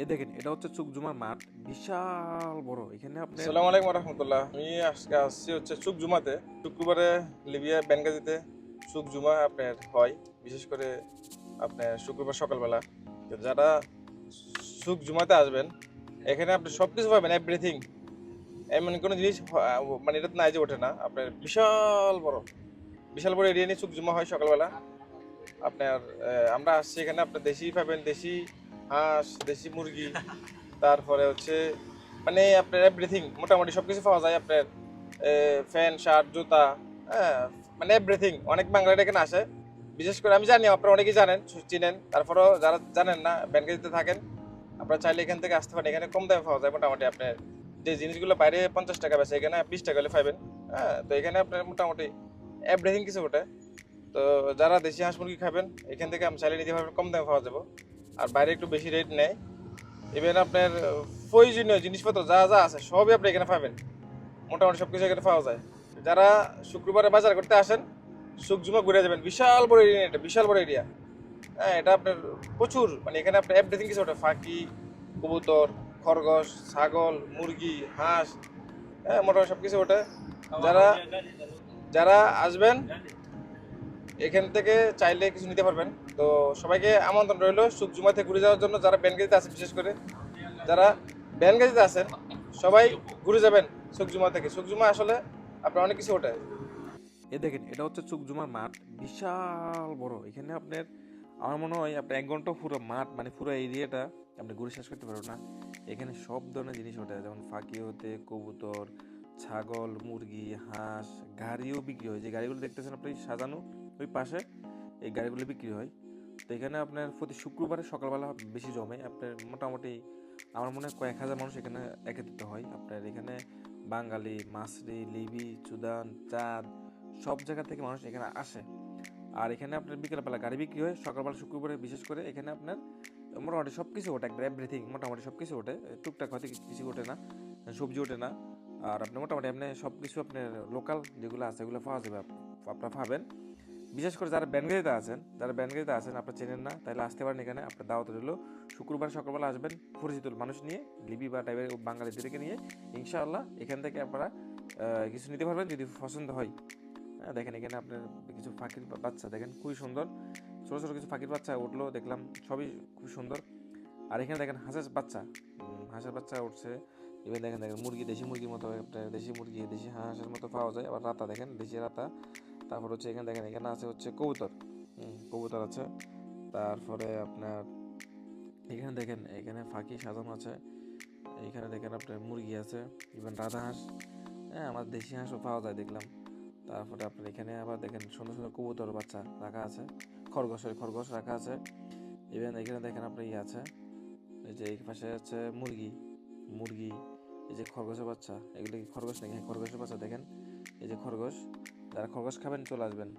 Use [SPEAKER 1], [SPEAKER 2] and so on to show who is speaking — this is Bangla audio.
[SPEAKER 1] এ দেখেন, এটা হচ্ছে চুকজুমার মাঠ, বিশাল বড়। এখানে আপনি
[SPEAKER 2] আসসালামু আলাইকুম রহমতুল্লাহ। আমি আজকে আসছি হচ্ছে চুক জুমাতে। শুক্রবারে লিবিয়া বেনগাজিতে চুক জুমা আপনার হয়। বিশেষ করে আপনার শুক্রবার সকালবেলা। যারা সুক জুমাতে আসবেন, এখানে আপনি সব কিছু পাবেন এভরিথিং এমন কোনো জিনিস মানে এটা নাই যে ওঠে না। আপনার বিশাল বড়। বিশাল বড় এরিয়া নিয়ে চুক জুমা হয় সকালবেলা। আপনার আমরা আসছি এখানে, আপনার দেশি পাবেন, দেশি হাঁস, দেশি মুরগি, তারপরে হচ্ছে মানে আপনার এভরিথিং মোটামুটি সব কিছু পাওয়া যায় আপনার ফ্যান, শার্ট, জুতা হ্যাঁ মানে এভরিথিং অনেক বাঙালিরা এখানে আসে। বিশেষ করে আমি জানি, আপনারা অনেকেই জানেন, চিনেন, তারপরেও যারা জানেন না ব্যাংকেজিতে থাকেন, আপনারা চাইলে এখান থেকে আসতে পারেন, এখানে কম দামে পাওয়া যায় মোটামুটি আপনার, যে জিনিসগুলো বাইরে পঞ্চাশ টাকা বেছে এখানে বিশ টাকা হলে পাবেন হ্যাঁ তো এখানে আপনার মোটামুটি এভরিথিং কিছু ওঠে। তো যারা দেশি হাঁস মুরগি খাবেন, এখান থেকে আমি চাইলে নিতে পারবেন, কম দামে পাওয়া যাব। আর বাইরে একটু বেশি রেট নেয়। ইভেন আপনার প্রয়োজনীয় জিনিসপত্র যা যা আছে, সবই আপনি এখানে পাবেন। মোটামুটি সব কিছু এখানে পাওয়া যায়। যারা শুক্রবারে বাজার করতে আসেন সুকজুমা ঘুরে যাবেন। বিশাল বড় এরিয়া এটা, বিশাল বড় এরিয়া হ্যাঁ এটা আপনার প্রচুর। মানে এখানে আপনার এভরিথিং কিছু ওঠে। ফাঁকি, কবুতর, খরগোশ, ছাগল, মুরগি, হাঁস হ্যাঁ মোটামুটি সব কিছু ওঠে। যারা যারা আসবেন এখান থেকে চাইলে কিছু নিতে পারবেন। তো সবাইকে আমন্ত্রণ রইল সুকজুমাতে ঘুরে যাওয়ার জন্য যারা ব্যানগাজিতে আছে বিশেষ করে যারা ব্যানগাজিতে আছেন, সবাই ঘুরে যাবেন সুকজুমা থেকে। সুকজুমা আসলে আপনার অনেক কিছু ওঠে
[SPEAKER 1] এ দেখেন, এটা হচ্ছে চুকজুমার মাঠ, বিশাল বড়। এখানে আপনার, আমার মনে হয় আপনি এক ঘণ্টা পুরো মাঠ মানে পুরো এরিয়াটা আপনি ঘুরে শেষ করতে পারবেন না। এখানে সব ধরনের জিনিস ওঠে, যেমন ফাঁকি হতে কবুতর, ছাগল, মুরগি, হাঁস, গাড়িও বিক্রি হয়। যে গাড়িগুলো দেখতেছেন আপনি, সাজানো ওই পাশে এই গাড়িগুলো বিক্রি হয়। তো এখানে আপনার প্রতি শুক্রবারে সকালবেলা বেশি জমে। আপনার মোটামুটি আমার মনে হয় কয়েক হাজার মানুষ এখানে একত্রিত হয়। আপনার এখানে বাঙালি মাসরি লিবি, চুদান, চাঁদ, সব জায়গা থেকে মানুষ এখানে আসে। আর এখানে আপনার বিকেলবেলা গাড়ি বিক্রি হয়। সকালবেলা শুক্রবারে বিশেষ করে এখানে আপনার মোটামুটি সব কিছু ওঠে। একবার এভরিথিং মোটামুটি সব কিছু ওঠে। টুকটাক হয়তো কিছু ওঠে না, সবজি ওঠে না। আর আপনি মোটামুটি আপনি সব কিছু আপনার লোকাল যেগুলো আছে এগুলো পাওয়া যাবে। আপ- আপনারা পাবেন। বিশেষ করে যারা ব্যানগাড়িতে আছেন যারা ব্যানগাড়িতে আছেন আপনারা চেনেন না তাহলে আসতে পারেন এখানে আপনার দাওয়াত রইল শুক্রবার সকালবেলা আসবেন পরিচিত মানুষ নিয়ে লিবি বা টাইপের বাঙালিদেরকে নিয়ে ইনশাআল্লাহ এখান থেকে আপনারা কিছু নিতে পারবেন যদি পছন্দ হয়। হ্যাঁ, দেখেন এখানে আপনার কিছু ফাঁকির বাচ্চা দেখেন খুবই সুন্দর। ছোটো ছোটো কিছু পাখির বাচ্চা উঠল দেখলাম সবই খুব সুন্দর। আর এখানে দেখেন হাঁসের বাচ্চা হাঁসের বাচ্চা উঠছে। এবার দেখেন দেখেন মুরগি দেশি মুরগির মতো দেশি মুরগি দেশি হাঁসের মতো পাওয়া যায় আবার রাতা দেখেন দেশি রাতা। তারপর হচ্ছে এখানে দেখেন, এখানে আছে হচ্ছে কবুতর। কবুতর আছে। তারপরে আপনার এখানে দেখেন, এখানে ফাঁকি সাজানো আছে। এখানে দেখেন আপনার মুরগি আছে ইভেন রাধা হাঁস। হ্যাঁ আমার দেশি হাঁসও পাওয়া যায় দেখলাম। তারপরে আপনার এখানে আবার দেখেন সুন্দর সুন্দর কবুতর বাচ্চা রাখা আছে। খরগোশের খরগোশ রাখা আছে। ইভেন এখানে দেখেন আপনার ইয়ে আছে। এই যে এই পাশে আছে মুরগি। মুরগি, এই যে খরগোশের বাচ্চা। এগুলো কি খরগোশ নাকি? হ্যাঁ খরগোশের বাচ্চা দেখেন। এই যে খরগোশ। যারা খরগোশ খাবেন চলে আসবেন।